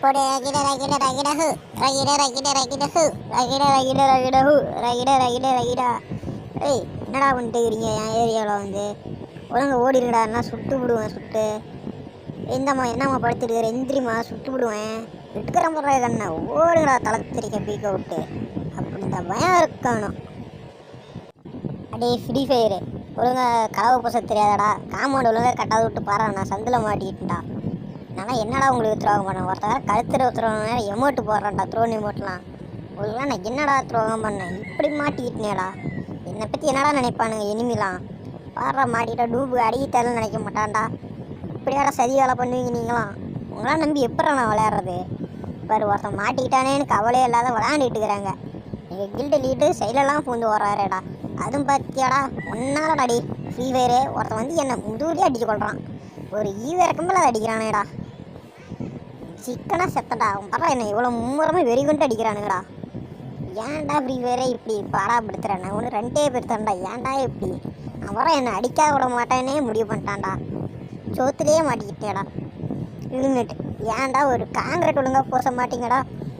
பொடு ரகிட ரகிட ரகிட ஹு. ரகிட ரகிட ரகிட ஹு. ரகிட ரகிட ரகிட ஹு. ரகிட ரகிட ரகிடா. ஏய் என்னடா பண்ணிட்டு இருக்கிறீங்க என் ஏரியாவில் வந்து ஒழுங்கா ஓடிடுங்கடா என்ன சுட்டு விடுவேன் சுட்டு. எந்தம்மா என்னம்மா படுத்துட்டு எந்திரிம்மா சுட்டு விடுவேன் விட்டுக்கிற முறை கண்ணை ஓடுங்கடா தளத்திரிக்க பீக்க விட்டு. அப்படி இந்த பயம் இருக்கணும் அடே ஃப்ரீ ஃபயரு ஒழுங்கா கலவை பூச தெரியாதடா. காம்பவுண்ட் ஒழுங்கா கட்டாத விட்டு பாரு நான் சந்தில் மாட்டிக்கிட்டேன்டா. நான் என்னடா உங்களுக்கு துரோகம் பண்ணேன் ஒருத்தர் கழுத்துற துரோகம் எமோட்டு போடுறேன்டா த்ரோன் எமோட்லாம் உங்களுக்குலாம் நான் என்னடா துரோகம் பண்ணேன் இப்படி மாட்டிக்கிட்டேடா என்னை பற்றி என்னடா நினைப்பானுங்க இனிமிலாம்? பாடுறா மாட்டிட்டா டூபு அடிக்கிட்டாலும் நினைக்க மாட்டான்டா. இப்படியாடா சதி வேலை பண்ணுவீங்க நீங்களாம். உங்களாம் நம்பி எப்படா நான் விளையாடுறது? பாரு ஒருத்தன் மாட்டிக்கிட்டானேன்னு கவலையே இல்லாத விளையாண்டுட்டு இருக்கிறாங்க. நீங்கள் கில்டு லீட்டு சைலெல்லாம் பூந்து வர்றாரேடா அதுவும் பார்த்தியாடா ஒன்னாலடாடி ஃப்ரீ ஃபயரு ஒருத்தன் வந்து என்னை முதுகுலேயே அடிச்சு கொள்கிறான் ஒரு ஈவ இறக்கம்பில் அதை அடிக்கிறானேடா. சிக்கனாக செத்தடா. அவன் பரவாயில்ல என்ன இவ்வளோ மும்முரமாக வெறி கொண்டு அடிக்கிறானுங்கடா. ஏன்டா ஃப்ரீ ஃபயரே இப்படி பாடாப்படுத்துறேன் நான் ஒன்று ரெண்டே பேர் ஏன்டா இப்படி? அவரை என்னை அடிக்காத விட மாட்டேன்னே முடிவு பண்ணிட்டான்டா. சோத்துலேயே மாட்டிக்கிட்டேடா. இருந்துட்டு ஏன்டா ஒரு காங்கிரட் ஒழுங்கா பூச மாட்டீங்கடா.